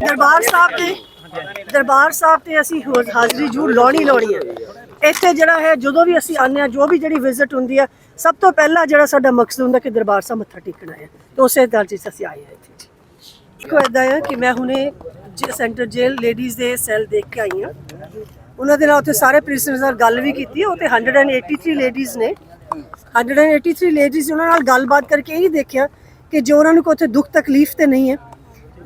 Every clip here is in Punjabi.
ਦਰਬਾਰ ਸਾਹਿਬ ਤੇ ਦਰਬਾਰ ਸਾਹਿਬ ਤੇ ਅਸੀਂ ਹਾਜ਼ਰੀ ਜੂ ਲਾਉਣੀ ਲਾਉਣੀ ਹੈ। ਇੱਥੇ ਜਿਹੜਾ ਹੈ, ਜਦੋਂ ਵੀ ਅਸੀਂ ਆਉਂਦੇ ਹਾਂ, ਜੋ ਵੀ ਜਿਹੜੀ ਵਿਜ਼ਿਟ ਹੁੰਦੀ ਹੈ, ਸਭ ਤੋਂ ਪਹਿਲਾਂ ਜਿਹੜਾ ਸਾਡਾ ਮਕਸਦ ਹੁੰਦਾ ਕਿ ਦਰਬਾਰ ਸਾਹਿਬ ਮੱਥਾ ਟੇਕਣਾ ਹੈ। ਤੇ ਉਸੇ ਗੱਲ 'ਚ ਅਸੀਂ ਆਏ ਹਾਂ ਇੱਥੇ। ਦੇਖੋ ਇਦਾਂ ਹੈ ਕਿ ਮੈਂ ਹੁਣੇ ਜ- ਸੈਂਟਰ ਜੇਲ ਲੇਡੀਜ਼ ਦੇ ਸੈੱਲ ਦੇਖ ਕੇ ਆਈ ਹਾਂ। ਉਹਨਾਂ ਦੇ ਨਾਲ ਉੱਥੇ ਸਾਰੇ ਪ੍ਰਿਜ਼ਨਰਸ ਨਾਲ ਗੱਲ ਵੀ ਕੀਤੀ ਹੈ। ਉੱਥੇ 183 ਲੇਡੀਜ਼ ਨੇ। 183 ਲੇਡੀਜ਼ ਉਹਨਾਂ ਨਾਲ ਗੱਲਬਾਤ ਕਰਕੇ ਇਹ ਦੇਖਿਆ ਕਿ ਜੋ ਉਹਨਾਂ ਨੂੰ ਕੋਈ ਉੱਥੇ ਦੁੱਖ ਤਕਲੀਫ ਤੇ ਨਹੀਂ ਹੈ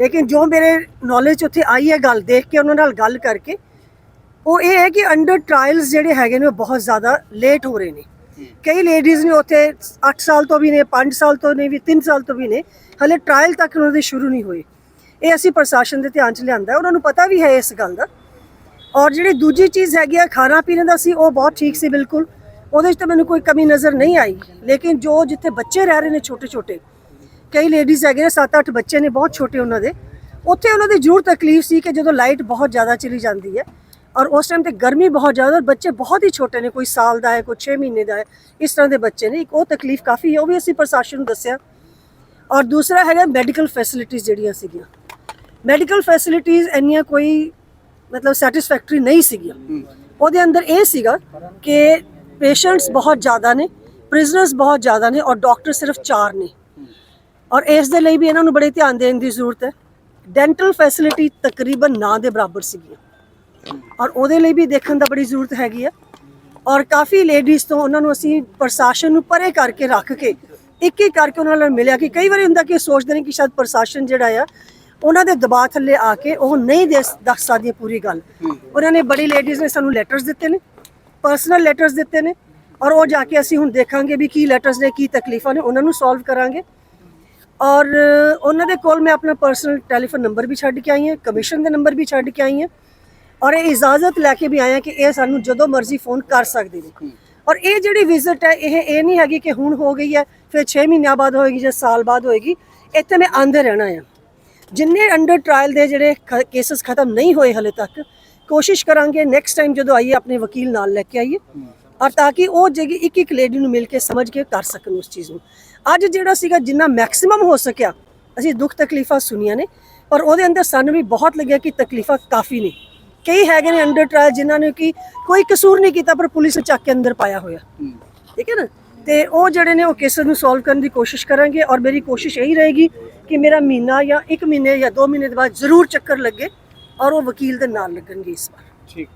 ਲੇਕਿਨ ਜੋ ਮੇਰੇ ਨੌਲੇਜ ਉੱਥੇ ਆਈ ਹੈ ਗੱਲ ਦੇਖ ਕੇ ਉਹਨਾਂ ਨਾਲ ਗੱਲ ਕਰਕੇ ਉਹ ਇਹ ਹੈ ਕਿ ਅੰਡਰ ਟ੍ਰਾਇਲਸ ਜਿਹੜੇ ਹੈਗੇ ਨੇ ਉਹ ਬਹੁਤ ਜ਼ਿਆਦਾ ਲੇਟ ਹੋ ਰਹੇ ਨੇ। ਕਈ ਲੇਡੀਜ਼ ਨੇ ਉੱਥੇ 8 ਸਾਲ ਤੋਂ ਵੀ ਨੇ 5 ਸਾਲ ਤੋਂ ਨੇ ਵੀ 3 ਸਾਲ ਤੋਂ ਵੀ ਨੇ ਹਲੇ ਟ੍ਰਾਇਲ ਤੱਕ ਉਹਨਾਂ ਦੇ ਸ਼ੁਰੂ ਨਹੀਂ ਹੋਏ। ਇਹ ਅਸੀਂ ਪ੍ਰਸ਼ਾਸਨ ਦੇ ਧਿਆਨ 'ਚ ਲਿਆਂਦਾ। ਉਹਨਾਂ ਨੂੰ ਪਤਾ ਵੀ ਹੈ ਇਸ ਗੱਲ ਦਾ। ਔਰ ਜਿਹੜੀ ਦੂਜੀ ਚੀਜ਼ ਹੈਗੀ ਆ ਖਾਣਾ ਪੀਣੇ ਦਾ ਸੀ ਉਹ ਬਹੁਤ ਠੀਕ ਸੀ ਬਿਲਕੁਲ। ਉਹਦੇ 'ਚ ਤਾਂ ਮੈਨੂੰ ਕੋਈ ਕਮੀ ਨਜ਼ਰ ਨਹੀਂ ਆਈ। ਲੇਕਿਨ ਜੋ ਜਿੱਥੇ ਬੱਚੇ ਰਹਿ ਰਹੇ ਨੇ ਛੋਟੇ ਛੋਟੇ ਕਈ ਲੇਡੀਜ਼ ਹੈਗੇ ਨੇ 7-8 ਬੱਚੇ ਨੇ, ਬਹੁਤ ਛੋਟੇ ਉਹਨਾਂ ਦੇ। ਉੱਥੇ ਉਹਨਾਂ ਦੀ ਜ਼ਰੂਰ ਤਕਲੀਫ ਸੀ ਕਿ ਜਦੋਂ ਲਾਈਟ ਬਹੁਤ ਜ਼ਿਆਦਾ ਚਲੀ ਜਾਂਦੀ ਹੈ ਔਰ ਉਸ ਟਾਈਮ ਤੇ ਗਰਮੀ ਬਹੁਤ ਜ਼ਿਆਦਾ, ਔਰ ਬੱਚੇ ਬਹੁਤ ਹੀ ਛੋਟੇ ਨੇ, ਕੋਈ ਸਾਲ ਦਾ ਹੈ, ਕੋਈ 6 ਮਹੀਨੇ ਦਾ ਹੈ, ਇਸ ਤਰ੍ਹਾਂ ਦੇ ਬੱਚੇ ਨੇ। ਇੱਕ ਉਹ ਤਕਲੀਫ ਕਾਫੀ ਹੈ, ਉਹ ਵੀ ਅਸੀਂ ਪ੍ਰਸ਼ਾਸਨ ਨੂੰ ਦੱਸਿਆ। ਔਰ ਦੂਸਰਾ ਹੈਗਾ ਮੈਡੀਕਲ ਫੈਸਿਲਿਟੀਆਂ ਜਿਹੜੀਆਂ ਸੀਗੀਆਂ। ਮੈਡੀਕਲ ਫੈਸਿਲਿਟੀਆਂ ਇੰਨੀਆਂ ਕੋਈ ਮਤਲਬ ਸੈਟੀਸਫੈਕਟਰੀ ਨਹੀਂ ਸੀਗੀਆਂ। ਉਹਦੇ ਅੰਦਰ ਇਹ ਸੀਗਾ ਕਿ ਪੇਸ਼ੈਂਟਸ ਬਹੁਤ ਜ਼ਿਆਦਾ ਨੇ ਪ੍ਰਿਜ਼ਨਰਸ ਬਹੁਤ ਜ਼ਿਆਦਾ ਨੇ ਔਰ ਡਾਕਟਰ ਸਿਰਫ 4 ਨੇ। ਔਰ ਇਸ ਦੇ ਲਈ ਵੀ ਇਹਨਾਂ ਨੂੰ ਬੜੇ ਧਿਆਨ ਦੇਣ ਦੀ ਜ਼ਰੂਰਤ ਹੈ। ਡੈਂਟਲ ਫੈਸਿਲਿਟੀ ਤਕਰੀਬਨ ਨਾ ਦੇ ਬਰਾਬਰ ਸੀਗੀ ਔਰ ਉਹਦੇ ਲਈ ਵੀ ਦੇਖਣ ਦਾ ਬੜੀ ਜ਼ਰੂਰਤ ਹੈਗੀ ਆ। ਔਰ ਕਾਫੀ ਲੇਡੀਜ਼ ਤੋਂ ਉਹਨਾਂ ਨੂੰ ਅਸੀਂ ਪ੍ਰਸ਼ਾਸਨ ਨੂੰ ਪਰੇ ਕਰਕੇ ਰੱਖ ਕੇ, ਇੱਕ ਇੱਕ ਕਰਕੇ ਉਹਨਾਂ ਨਾਲ ਮਿਲਿਆ ਕਿ ਕਈ ਵਾਰੀ ਹੁੰਦਾ ਕਿ ਇਹ ਸੋਚਦੇ ਨੇ ਕਿ ਸ਼ਾਇਦ ਪ੍ਰਸ਼ਾਸਨ ਜਿਹੜਾ ਆ, ਉਹਨਾਂ ਦੇ ਦਬਾਅ ਥੱਲੇ ਆ ਕੇ ਉਹ ਨਹੀਂ ਦੇ- ਦੱਸ ਸਕਦੀ ਪੂਰੀ ਗੱਲ। ਉਹਨਾਂ ਨੇ ਬੜੀ ਲੇਡੀਜ਼ ਨੇ ਸਾਨੂੰ ਲੈਟਰਸ ਦਿੱਤੇ ਨੇ ਪਰਸਨਲ ਲੈਟਰਸ ਦਿੱਤੇ ਨੇ, ਔਰ ਉਹ ਜਾ ਕੇ ਅਸੀਂ ਹੁਣ ਦੇਖਾਂਗੇ ਵੀ ਕੀ ਲੈਟਰਸ ਨੇ, ਕੀ ਤਕਲੀਫਾਂ ਨੇ, ਉਹਨਾਂ ਨੂੰ ਸੋਲਵ ਕਰਾਂਗੇ। ਔਰ ਉਹਨਾਂ ਦੇ ਕੋਲ ਮੈਂ ਆਪਣਾ ਪਰਸਨਲ ਟੈਲੀਫੋਨ ਨੰਬਰ ਵੀ ਛੱਡ ਕੇ ਆਈ ਹਾਂ ਕਮਿਸ਼ਨ ਦੇ ਨੰਬਰ ਵੀ ਛੱਡ ਕੇ ਆਈ ਹਾਂ ਔਰ ਇਹ ਇਜਾਜ਼ਤ ਲੈ ਕੇ ਵੀ ਹਾਂ ਕਿ ਇਹ ਸਾਨੂੰ ਜਦੋਂ ਮਰਜ਼ੀ ਫੋਨ ਕਰ ਸਕਦੇ ਨੇ। ਔਰ ਇਹ ਜਿਹੜੀ ਵਿਜ਼ਿਟ ਹੈ ਇਹ ਇਹ ਨਹੀਂ ਹੈਗੀ ਕਿ ਹੁਣ ਹੋ ਗਈ ਹੈ ਫਿਰ 6 ਮਹੀਨਿਆਂ ਬਾਅਦ ਹੋਏਗੀ ਜਾਂ ਸਾਲ ਬਾਅਦ ਹੋਏਗੀ ਇੱਥੇ ਮੈਂ ਆਂਦੇ ਰਹਿਣਾ ਹੈ ਜਿੰਨੇ ਅੰਡਰ ਟ੍ਰਾਇਲ ਦੇ ਜਿਹੜੇ ਕੇਸਸ ਖਤਮ ਨਹੀਂ ਹੋਏ ਹਲੇ ਤੱਕ ਕੋਸ਼ਿਸ਼ ਕਰਾਂਗੇ ਨੈਕਸਟ ਟਾਈਮ ਜਦੋਂ ਆਈਏ ਆਪਣੇ ਵਕੀਲ ਨਾਲ ਲੈ ਕੇ ਆਈਏ। ਔਰ ਤਾਂ ਕਿ ਉਹ ਜਗੀ ਇੱਕ ਇੱਕ ਲੇਡੀ ਨੂੰ ਮਿਲ ਕੇ ਸਮਝ ਕੇ ਕਰ ਸਕਣ ਉਸ ਚੀਜ਼ ਨੂੰ। ਅੱਜ ਜਿਹੜਾ ਸੀਗਾ ਜਿੰਨਾ ਮੈਕਸਿਮਮ ਹੋ ਸਕਿਆ ਅਸੀਂ ਦੁੱਖ ਤਕਲੀਫਾਂ ਸੁਣੀਆਂ ਨੇ ਪਰ ਉਹਦੇ ਅੰਦਰ ਸਾਨੂੰ ਵੀ ਬਹੁਤ ਲੱਗਿਆ ਕਿ ਤਕਲੀਫਾਂ ਕਾਫੀ ਨੇ। ਕਈ ਹੈਗੇ ਨੇ ਅੰਡਰ ਟ੍ਰਾਇਲ ਜਿਨ੍ਹਾਂ ਨੇ ਕਿ ਕੋਈ ਕਸੂਰ ਨਹੀਂ ਕੀਤਾ ਪਰ ਪੁਲਿਸ ਨੇ ਚੱਕ ਕੇ ਅੰਦਰ ਪਾਇਆ ਹੋਇਆ। ਠੀਕ ਹੈ ਨਾ? ਤੇ ਉਹ ਜਿਹੜੇ ਨੇ ਉਹ ਕੇਸਾਂ ਨੂੰ ਸੋਲਵ ਕਰਨ ਦੀ ਕੋਸ਼ਿਸ਼ ਕਰਾਂਗੇ ਔਰ ਮੇਰੀ ਕੋਸ਼ਿਸ਼ ਇਹੀ ਰਹੇਗੀ ਕਿ ਮੇਰਾ ਮਹੀਨਾ ਜਾਂ 1 ਮਹੀਨੇ ਜਾਂ 2 ਮਹੀਨੇ ਦੇ ਬਾਅਦ ਜ਼ਰੂਰ ਚੱਕਰ ਲੱਗੇ ਔਰ ਉਹ ਵਕੀਲ ਦੇ ਨਾਲ ਲੱਗਣਗੇ ਇਸ ਵਾਰ। ਠੀਕ।